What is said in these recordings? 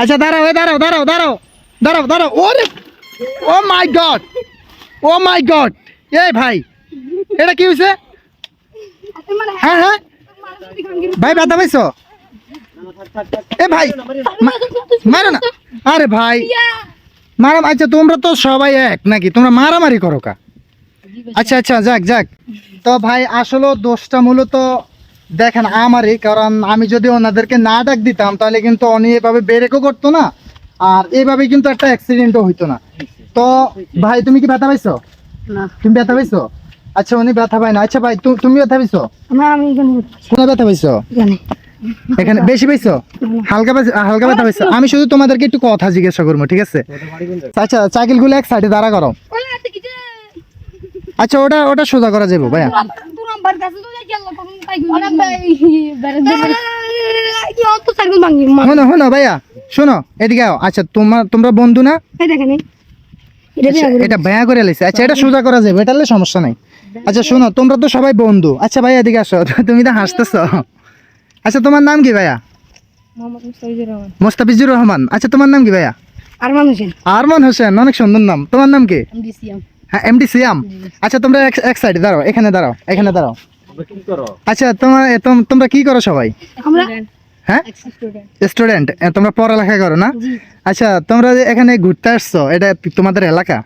আচ্ছা দাঁড়াও দাঁড়াও দাঁড়াও দাঁড়াও দাঁড়াও দাঁড়াও, ওরে, ও মাই গড, ও মাই গড, এ ভাই, এটা কি হয়েছে হ্যাঁ হ্যাঁ ভাই, ব্যথা পাইছো? এ ভাই মারো না, আরে ভাই, মারা আচ্ছা তোমরা তো সবাই এক নাকি? তোমরা মারামারি করো কা? আচ্ছা আচ্ছা যাক যাক, তো ভাই, আসলে দোষটা মূলত দেখেন আমারই কারণ আমি যদি ওনাদেরকে না ডাক দিতাম তাহলে কিন্তু উনি এভাবে ব্রেকও করতো না আর এইভাবে কিন্তু একটা অ্যাক্সিডেন্টও হইতো না। তো ভাই তুমি কি ব্যথা পাইছো? না। তুমি ব্যথা পাইছো? আচ্ছা উনি ব্যথা পায় না। আচ্ছা ভাই তুমি ব্যথা পাইছো? না আমি এখানে কোথায় ব্যথা পাইছো? এখানে। এখানে বেশি পাইছো? হালকা পাইছো হালকা ব্যথা পাইছো। আমি শুধু তোমাদেরকে একটু কথা জিজ্ঞাসা করব ঠিক আছে? আচ্ছা সাইকেলগুলো এক সাইডে দাঁড়া করো। আচ্ছা ওটা ওটা সোজা করা যাব ভাইয়া। শোনো শোনো ভাইয়া শোনো এদিকে আও আচ্ছা তোমার তোমরা বন্ধু না আচ্ছা, এটা করে লাইছে আচ্ছা এটা সোজা করা যাবে সমস্যা নাই আচ্ছা শোনো তোমরা তো সবাই বন্ধু আচ্ছা ভাইয়া এদিকে আসো তুমি তো হাসতেছো আচ্ছা তোমার নাম কি ভাইয়া মোস্তাফিজুর রহমান আচ্ছা তোমার নাম কি ভাইয়া আরমান হোসেন অনেক সুন্দর নাম তোমার নাম কি হ্যাঁ এমডি সিয়াম আচ্ছা তোমরা এক- সাইডে দাঁড়াও এখানে দাঁড়াও এখানে দাঁড়াও। আচ্ছা তোমার তোমরা কি করো সবাই? আমরা হ্যাঁ? স্টুডেন্ট তোমরা পড়ালেখা করো না? আচ্ছা তোমরা এখানে ঘুরতে আসছো এটা তোমাদের এলাকা?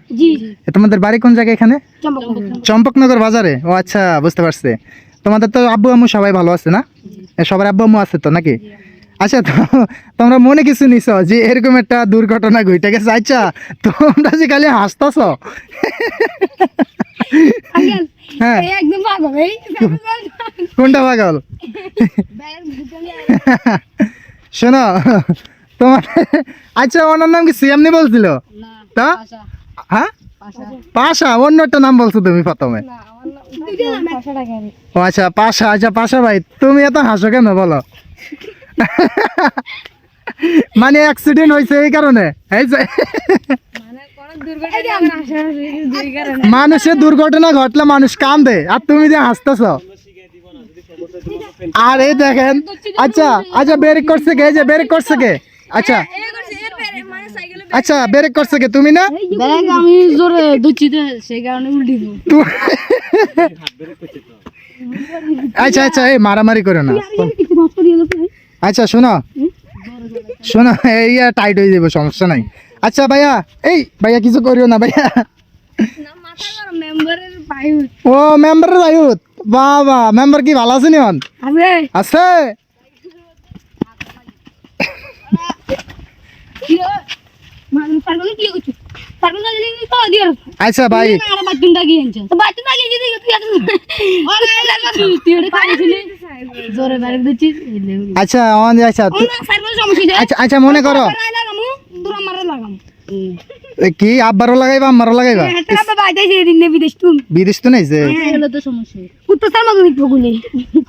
তোমাদের বাড়ি কোন জায়গায় এখানে? চম্পকনগর। বাজারে? ও আচ্ছা বুঝতে পারছি। তোমাদের তো আব্বু আম্মু সবাই ভালো আছে না? সবার আব্বু আম্মু আছে তো নাকি? আচ্ছা তো তোমরা মনে কিছু নিছো যে এরকম একটা দুর্ঘটনা ঘটে গেছে? আচ্ছা তোমরা যে খালি হাসতেছ? হ্যাঁ। কোনটা পাগল? শোনো তোমার আচ্ছা ওনার নাম কি সিএমনি বলছিল? তা? হ্যাঁ? পাশা। অন্য একটা নাম বলছো তুমি প্রথমে। ও আচ্ছা পাশা আচ্ছা পাশা ভাই তুমি এত হাসো কেন বলো? মানে অ্যাক্সিডেন্ট হয়েছে এই কারণে। এই যে মানুষের দুর্ঘটনা ঘটলে মানুষ কান্দে। আর তুমি যে হাসতেছ। আর এই দেখেন আচ্ছা আচ্ছা ব্রেক করছে কে? যে ব্রেক করছে কে? আচ্ছা। আচ্ছা ব্রেক করছে কে? তুমি না? ব্যাগ আমি জোরে দুচ্ছি সেই কারণে উল্টি আচ্ছা আচ্ছা এই মারামারি করো না আচ্ছা শোনো। শোনো এই টাইট হয়ে যাবে সমস্যা নাই। আচ্ছা ভাইয়া এই ভাইয়া কিছু করিও না ভাইয়া। ও মেম্বারের ভাইউত বাবা মেম্বার কি ভালো আছে নিয়ন আছে। আছে? আচ্ছা ভাই আচ্ছা আচ্ছা আচ্ছা আচ্ছা মনে করো কি আব্বারও লাগাইবা আমারও লাগাইবা? নে বিদেশ তো নাই যে? ভগুলি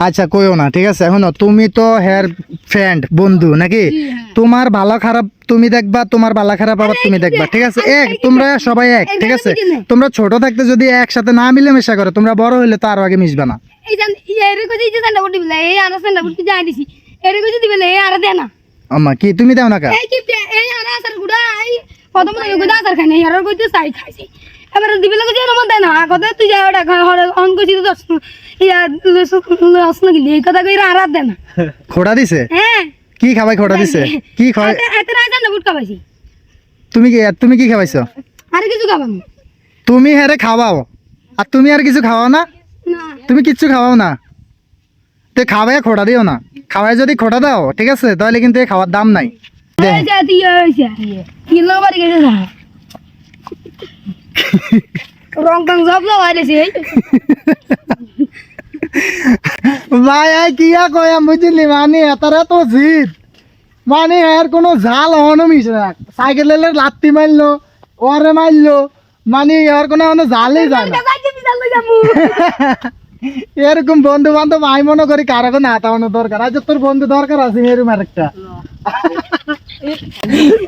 আচ্ছা কইও না ঠিক আছে? এখন তুমি তো হেয়ার ফ্রেন্ড বন্ধু নাকি? তোমার ভালো খারাপ তুমি দেখবা তোমার ভালো খারাপ আবার তুমি দেখবা ঠিক আছে? এক তোমরা সবাই এক ঠিক আছে? তোমরা ছোট থাকতে যদি একসাথে না মিলে মিলেমিশা করো তোমরা বড় হইলে তো আরও আগে মিশবে না। আম্মা কি তুমি দাও না কা? এই কি এই আর আসার গুড়া এই প্রথম এই গুড়া আসার খাই না আর কইতে সাই খাইছি এবার দিবে লাগে যে নমন দেয় না আগতে তুই যা ওটা হরে অন কইছি তো ইয়া লস না গিলি এই কথা কইরা আর দে না। খোড়া দিছে? হ্যাঁ। কি খাবাই খোড়া দিছে? কি এত বুট খাবাইছি তুমি কি তুমি কি আর কিছু খাবাম তুমি হ্যারে খাওয়াও। আর তুমি আর কিছু খাওয়াও না? তুমি কিচ্ছু খাওয়াও না? তো খাওয়াই খোড়া দিও না। খাওয়াই যদি খোড়া দাও ঠিক আছে? তাহলে কিন্তু এই খাওয়ার দাম নাই। না রং টং সব লাগাইছে ভাই আই কিয়া কয়া বুঝলি মানে এতারে তো জিদ। মানে এর কোনো ঝাল হনো মিশে না। সাইকেলের লাত্তি মারলো ওরে মারলো। মানে এর কোনো কোনো ঝালই যায় না। এরকম বন্ধু বান্ধব আমি মনে করি কারও কোনো আতানো দরকার। আজ তোর বন্ধু দরকার আছে এরকম আরেকটা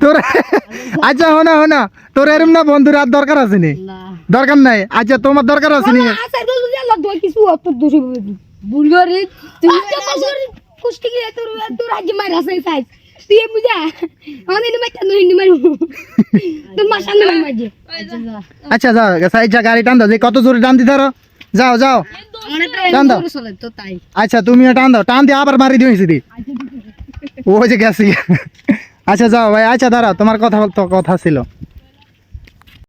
তোর আচ্ছা হোনা হোনা তোর এরম না বন্ধুর আর দরকার আছে নি? দরকার নাই। আচ্ছা তোমার দরকার আছে নি? কিছু তুমি আচ্ছা যাও আচ্ছা, সাইজ যা। গাড়ি টান দাও। কত জোরে টান দি ধরো যাও যাও। আচ্ছা তুমিও টান দাও। টান দিয়ে আবার মারি দিও ওই যে গেছি। আচ্ছা যাও ভাই আচ্ছা দাঁড়াও তোমার কথা তো কথা ছিল।